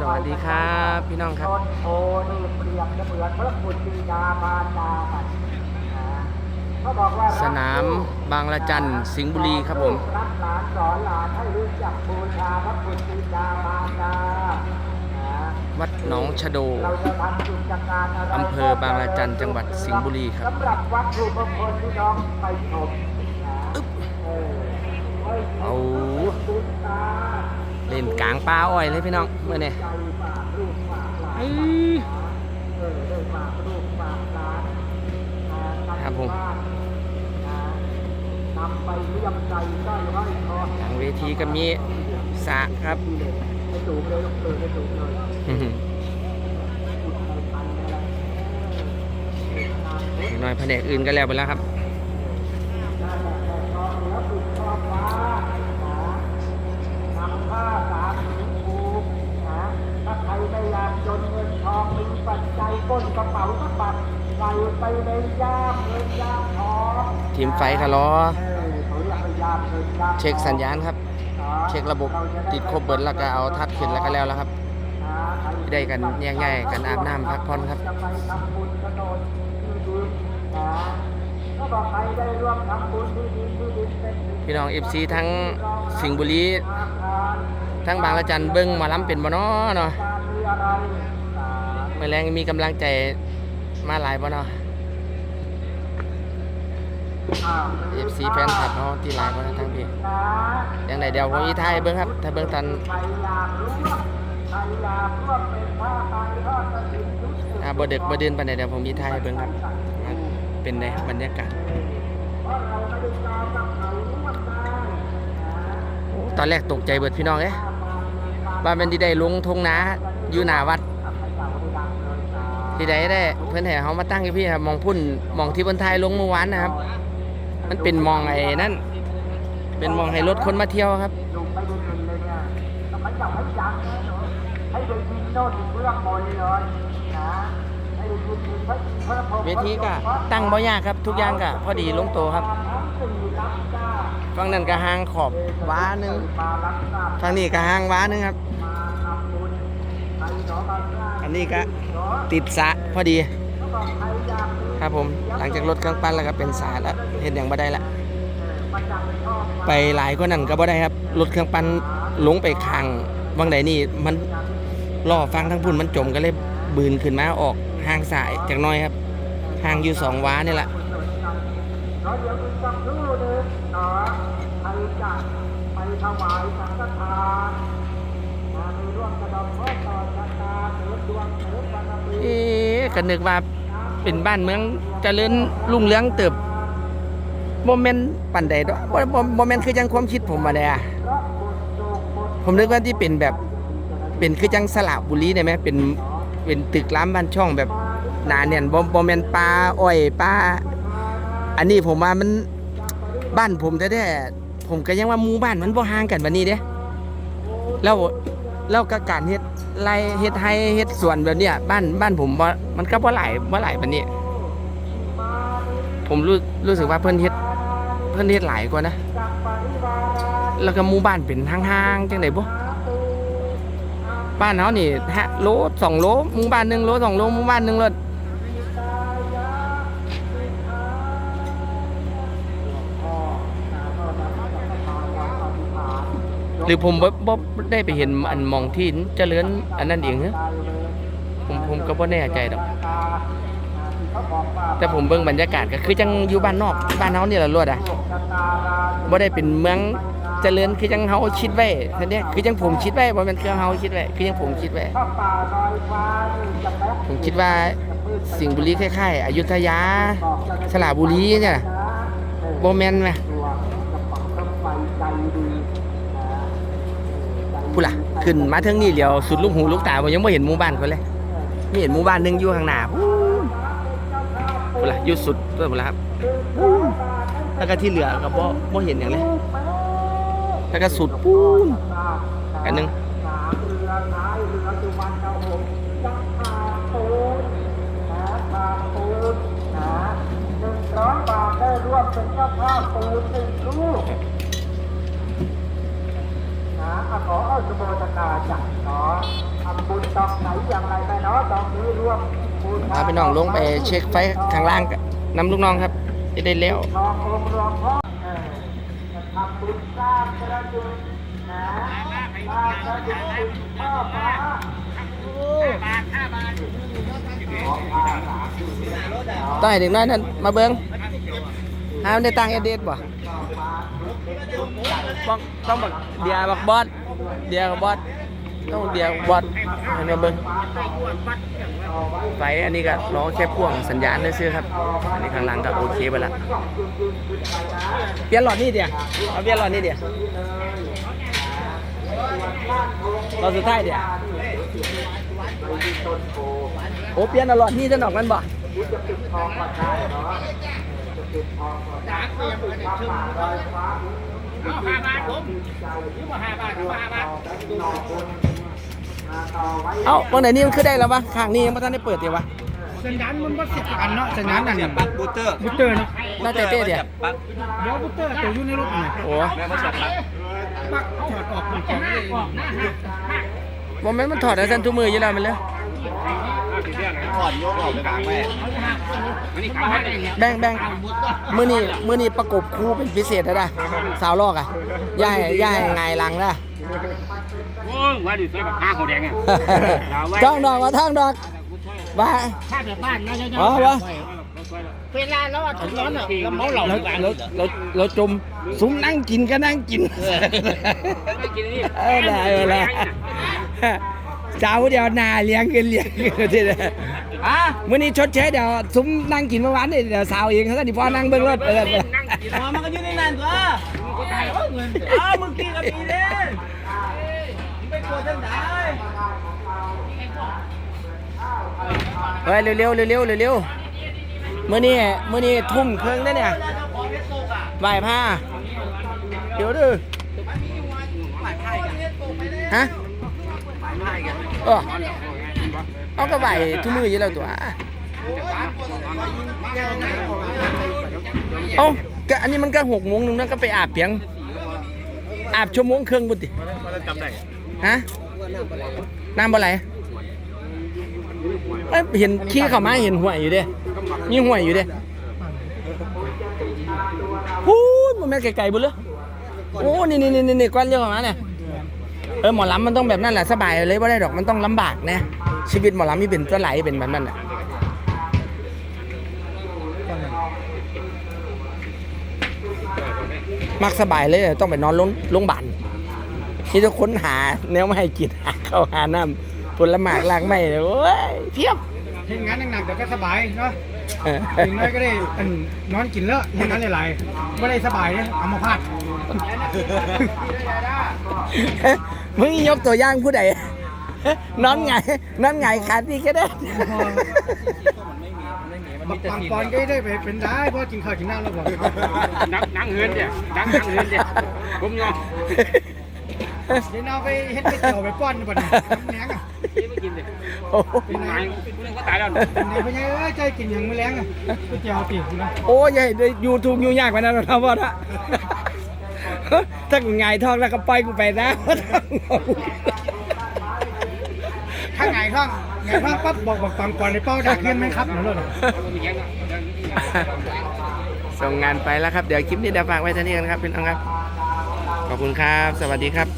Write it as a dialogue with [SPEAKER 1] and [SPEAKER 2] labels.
[SPEAKER 1] สวัสดีครับพี่น้องครับ
[SPEAKER 2] ต้นโพนี่เปรียบเสมือนพระพุทธจามาตามันนะเขาบอกว่า
[SPEAKER 1] สนามบางละจันสิงห์บุรีครับผม
[SPEAKER 2] รักหลานสอนหลานให้รู้จักบูชาพระพุทธจามาตานะ
[SPEAKER 1] วัดหนองชะโด
[SPEAKER 2] อำ
[SPEAKER 1] เภอบางละจันจังหวัดสิงห์บุรีครับ
[SPEAKER 2] สำหรับวัตถุมงคลที่น้องไปชม เอา
[SPEAKER 1] เล่นกลางปลาอ้อยเลยพี่น้องเมื่อนี่ครับผม
[SPEAKER 2] ห
[SPEAKER 1] ลังเวทีก็มีสะครับหน้อยแผนกอื่นก็แล้วไปแล้วครับ
[SPEAKER 2] นำผ้าสามสีผูกนะถ้าใครไม่อยากจนเงินทองมีปัจจัยก้นกระเป๋าสักบัตรใส่ไปในย่ามเงินย่าม ทอง
[SPEAKER 1] ทีมไฟคาร์ลอ
[SPEAKER 2] เอเขาเรียกว่าย่ามเงินย่ามทอ
[SPEAKER 1] เช็คสัญญาณครับ เช็คระบบติดครบเบิดแล้วก็เอาทัดขึ้นแล้วก็แล้วแล้วครับ ได้กันแยกย้ายกันอาบน้ำพักผ่อนครับพี่น้องเอฟซีทั้งสิงห์บุรีทั้งบางละจันเบิ้งมาล้ำเป็นบ่นาะเนาะ
[SPEAKER 2] การมีอะไรอ่า
[SPEAKER 1] เมื่อแรงมีกำลังใจมาหลายบ่น
[SPEAKER 2] อ
[SPEAKER 1] เอฟซีแฟนคลับเนาะที่หลายบ่เนทั้งพี่
[SPEAKER 2] นะ
[SPEAKER 1] ยังไงเดี๋ยวผมอีท้ายเบิ้งครับ ถ้าเบิ้งตอน
[SPEAKER 2] อ่าใครอยากร่วมเป็นผ้าไตรทอดกฐิน
[SPEAKER 1] อาบดึกบดื่นปานใดเดี๋ยวผมอีท้ายเบิ้งครับ เป็นไงบรรยากาศตอนแรกตกใจเบิดพี่น้องเอ้ยว่าเป็นที่ได้ลงทงนาอยู่หน้าวัดที่ใดได้เพื่อนแห่เขามาตั้งอยู่พี่ครับมองพุ่นมองที่บนไทยลงเมื่อวานนะครับ มันเป็นมองไอ้นั่น เป็นมองให้รถคนมาเที่ยวครับ
[SPEAKER 2] เว
[SPEAKER 1] ทีก็ตั้งบ่ยากครับ ทุกอย่างก็พอดีลงโตครับฝั่งนั้นก็หางขอบว้านึงฝั่งนี้ก็หางว้านึงครับ
[SPEAKER 2] อั
[SPEAKER 1] นนี้ก็ติดสะพอดี
[SPEAKER 2] ครั
[SPEAKER 1] บผมหลังจากรถเครื่องปั้นแล้วก็เป็นสระแล้วเห็นอย่างบ่ได้ละไปหลายก็นั่นก็บ่ได้ครับรถเครื่องปั้นลงไปข้างวังใดนี่มันล่อฟังทั้งพุ่นมันจมก็เลยบืนขึ้นมาออกห่างสายจากน้อยครับห่างอยู่สองว้านี่แหละ
[SPEAKER 2] อีกหนึ่งพ่อต่อชะตาเสริมดวงเสริมบารมี
[SPEAKER 1] เอ๊ะก็นึกว่า เป็นบ้านเมืองเจริญรุ่งเรืองเติบโมเมนต์ปันใดดอกโมเมนต์คือจังความคิดผมมาเลยอะ
[SPEAKER 2] พระบุญโย
[SPEAKER 1] ผมนึกว่าที่เป็นแบบเป็นคือจังสระบุรีได้ไหมเป็นเป็นตึกร้ามบ้านช่องแบบหนาเนี่ยบ่บ่แม่นป่าอ้อยป่าอันนี้ผมว่ามันบ้านผมแท้ๆผมก็ยังว่าหมู่บ้านมันบ่ห่างกันบัดนี้เด้แล้วแล้วก็การเฮ็ด ไรเฮ็ดไฮเฮ็ดสวนแบบเนี้ยบ้านบ้านผมบ่มันก็บ่หลายบ่หลายบัดนี้ ผมรู้รู้สึกว่าเพิ่นเฮ็ดเพิ่นเฮ็ดหลายกว่านะ แล้วก็หมู่บ้านเป็นห่างๆจังไดบ่บ้านเฮานี่ฮะโลสองโลหมู่บ้านหนึงโลสองโลหมู่บ้านหนึงรถ หรือผมบ่บ่ได้ไปเห็นอันมองที่เจริญอันนั้นเองเหรอผมผมก็บ่แน่ใจดอก แต่ผมเบิ่งบรรยากาศก็คือจังอยู่บ้านนอกบ้านเฮานี่ล่ะรวดอะบ่ได้เป็นเมืองเจริญคือจังเฮาคิดไว้ท่านเด้คือจังผมคิดไว้บ่แม่นคือเฮาคิดไว้คือจังผมคิดไว้ผมคิดว่าสิงห์บุรีคล้ายๆอยุธยาสระบุรีเนี่ยบ่แม่นไหม
[SPEAKER 2] ตัวจะปักรถไฟใจดีนะใจดี
[SPEAKER 1] พูดล่ะขึ้นมาเทิงนี่เดียวสุดลูกหูลูกตาผมยังบ่เห็นหมู่บ้านเขาเลยไมีเห็นหมู่บ้านนึงอยู่ข้างหน้าพูนพูดล่ะอยู่สุดเพิ่นพูดล่ะครับแล้วก็ที่เหลือก็บ่บ่เห็นหยังเลยแล้วก็สุดปูนอันหนึง
[SPEAKER 2] สามเรือท้ายเรือสุวรรณหงส์จักรพาปูนนะพาปูนนะหนึ่งร้อยบาทได้ร่วมเป็นเจ้าภาพปูนหนึ่งลูก นะสุโมทนาจักเนาะทำบุญตองไหนอย่างไรแม่เนาะตองนี้ร่วมบูชา
[SPEAKER 1] พาพี่น้องลงไปเช็คไฟข้างล่างกันนำลูกน้องครับจะได้แล้ว
[SPEAKER 2] ทององค์รวงพ่อเออจะทำบุญสร้างกระดุมนะสร้างกระดุมพ่อฟ้า
[SPEAKER 1] ต้องให้เด็กน้อยนั้นมาเบิ้งหามันได้ตังค์เอเดสบ่ต้องต้องบักเดียบักบอส เดียกับบอสต้องเดียกับบอสให้มาเบิ้งไฟอันนี้ก็ล้อแค่พ่วงสัญญาณซื่อๆครับ อันนี้ข้างหลังก็โอเคไปละเปลี่ยนหลอดนี่เดียวเอาเปลี่ยนหลอดนี่เดียวตอนสุดท้ายเดียวโอ้เปลี่ยนเอาหลอดนี่จะหนอกมันบ่
[SPEAKER 2] ที่จะปิดทองก่อนได้เนาะจะปิดทองก่อน ได้ปิดทองป่าลอยฟ้าเอาห้าบาทผมนี่ว่าห้าบาทห้าบาทต่อบุญต่อไว้
[SPEAKER 1] เอ้าวันไหนนี่มันคือได้แล้ววะข้างนี้ยังไม่ทันได้เปิดเดียววะ
[SPEAKER 3] สัญญาณมันบ่เสียบกันเนาะสัญญาณนั่น
[SPEAKER 4] ปักบูเตอร์
[SPEAKER 3] บูเตอร์เนาะ
[SPEAKER 1] น่าจะเต้เดียว
[SPEAKER 4] ปัก
[SPEAKER 3] เดี๋ยวบูเตอร์ตัวอยู่ในรถนี่
[SPEAKER 1] โอ้
[SPEAKER 4] แม่มาสับปัก
[SPEAKER 3] ปักถอดออกมันจะไม่ออกนะ
[SPEAKER 1] โมเมนต์มันถอดแล้วสันทุกมืออยู่แล้วมันเลย
[SPEAKER 4] ถอดยกออกไปวางไว้
[SPEAKER 1] แบ่งแบ่งมือนี้มือนี้ประกบคู่เป็นพิเศษนะนะสาวลอกอะย่ายย่ายไงายหลังนะ
[SPEAKER 5] โอ้ยว่าดิใส่แบบห้าหัวแดงอะ
[SPEAKER 1] ท่องดอกมาท่องดอกว่า
[SPEAKER 3] ถ้าแบบบ้านนะจะ
[SPEAKER 1] อ๋อวะ
[SPEAKER 3] เวลาเราถึงร้อนอะเราเมาเหล้า
[SPEAKER 1] เราเราเราเราจมซุ้มนั่งกินก็นั่งกิน
[SPEAKER 5] ไม่กินนี่
[SPEAKER 1] เออได้เวลา เจ้าเดียวนาเลี้ยงกันเลี้ยงกันทีเดียวอะมื้อนี้ชดเชยเดี๋ยวซุ้มนั่งกินเมื่อวานนี่เดี๋ยวสาวเองเขาก็ดิพ่อนั่งเบิ่งรถเออ
[SPEAKER 3] พอมันก็อยู่ในนั้นตัวอ้าวมึงตีกับปีเลยไม่กลัวท่านได้
[SPEAKER 1] เฮ้ยเร็วๆเร็วๆเร็วๆมื้อนี้มื้อนี้ทุ่มครึ่งแล้วเนี่ยไหว้ผ้าเดี๋ยวดื้อฮะ เออเอาก็ไหวทุกมืออยู่แล้วตัวเอาก็อันนี้มันก็หกโมงนึงนะก็ไปอาบเพียง อาบชั่วโมงครึ่งบุติฮะน้ำบ่ไหลเอ้ยเห็นขี้เข้ามาเห็นห่วยอยู่เด้มีห่วยอยู่เด้พูดมันแม่ไกลๆบุเลยโอ้นี่นี่นี่นี่ก้อนเรื่องของมันเนี่ย เออหมอลำมันต้องแบบนั้นแหละสบายเลยว่าได้ดอกมันต้องลำบากนะชีวิตหมอลำมีเป็นตัวไหลเป็นแบบนั้นแหละมักสบายเลยต้องไปนอนโรงโรงบาลที่จะค้นหาแนวไม่ให้กินหาข้าวหาน้ำผลหมากลากไม้เลยโอ้ยเพียบ
[SPEAKER 3] เห็นงานหนักๆเดี๋ยวก็สบายเนาะ กินน้อยก็ได้อันนอนกินเลอะเห็นงานหลายๆไม่ได้สบายเนี่ยอัมพาต
[SPEAKER 1] มึงยกตัวอย่างผู้ใดนอนไงนอนไงขาดนี่ก็ได้
[SPEAKER 3] บักปังปอนก็ได้ไปเป็นได้เพราะกินข้าวกินน้ำแล้วบอก
[SPEAKER 5] นังนังเฮือนเนี่ยนังนังเฮือนเนี่ยผมยอม
[SPEAKER 3] เดี๋ยวเอาไปเฮ็ดไปเกี่ยวไปป้อนบ่เนี่ยน้ำแหนงอะ
[SPEAKER 5] นี่ไม่กินเลย
[SPEAKER 1] โอ้โห
[SPEAKER 5] ผมหายผมก็ตายแล้ว
[SPEAKER 3] เป็นไงเป็นไงเอ้ยใจกินอย่างมื้อแรงอะก๋วยเตี๋ยวตินะ
[SPEAKER 1] โอ้ยใหญ่ยูทูบยูยากกว่านั้นเราว่าละถ้ากูไงายท้องแล้วก็ปล่อยกูไปนะ
[SPEAKER 3] ถ้าไงท้องไงท้องปั๊บบอกบอกปังปอนในเป้าดักเงินไหมครับเหมือนเลย
[SPEAKER 5] มีแข็งอะ
[SPEAKER 1] ส่งงานไปแล้วครับ เดี๋ยวคลิปนี้เดี๋ยวฝากไว้เท่านี้กันครับพี่น้องครับ ขอบคุณครับ สวัสดีครับ